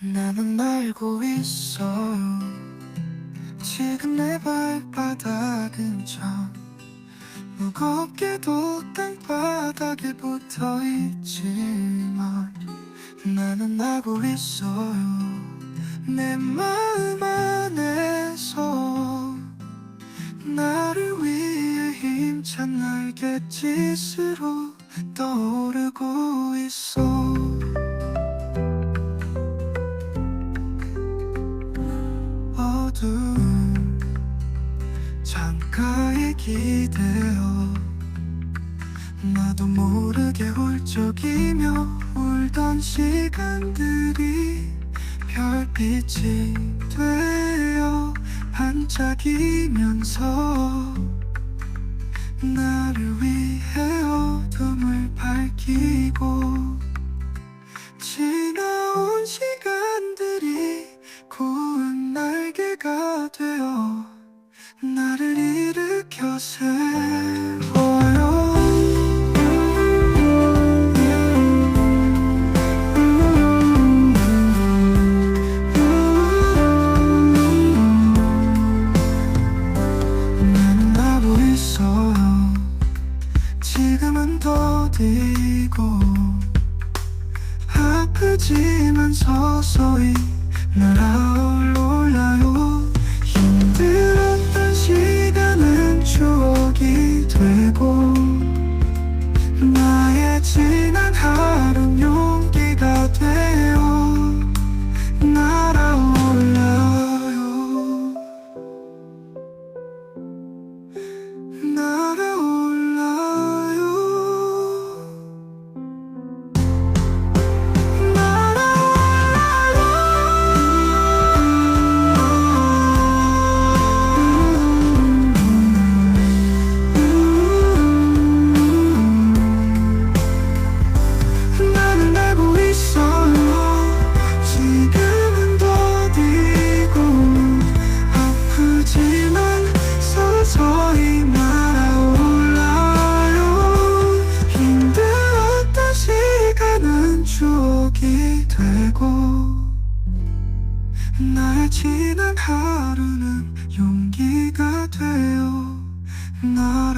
나는 알고 있어 지금 내 발바닥은 참 무겁게도 땅바닥에 붙어 있지만 나는 알고 있어요. 내 마음 안에서 나를 위해 힘찬 날갯짓으로 떠오르고 있어 창가에 기대어 나도 모르게 훌쩍이며 울던 시간들이 별빛이 되어 반짝이면서 나를 위해 어둠을 밝히고 지나온 시간들이 구운 날개가 되어 지금은 더디고 아프지만 서서히 날아올라 추억이 되고 나의 지난 하루는 용기가 되어 나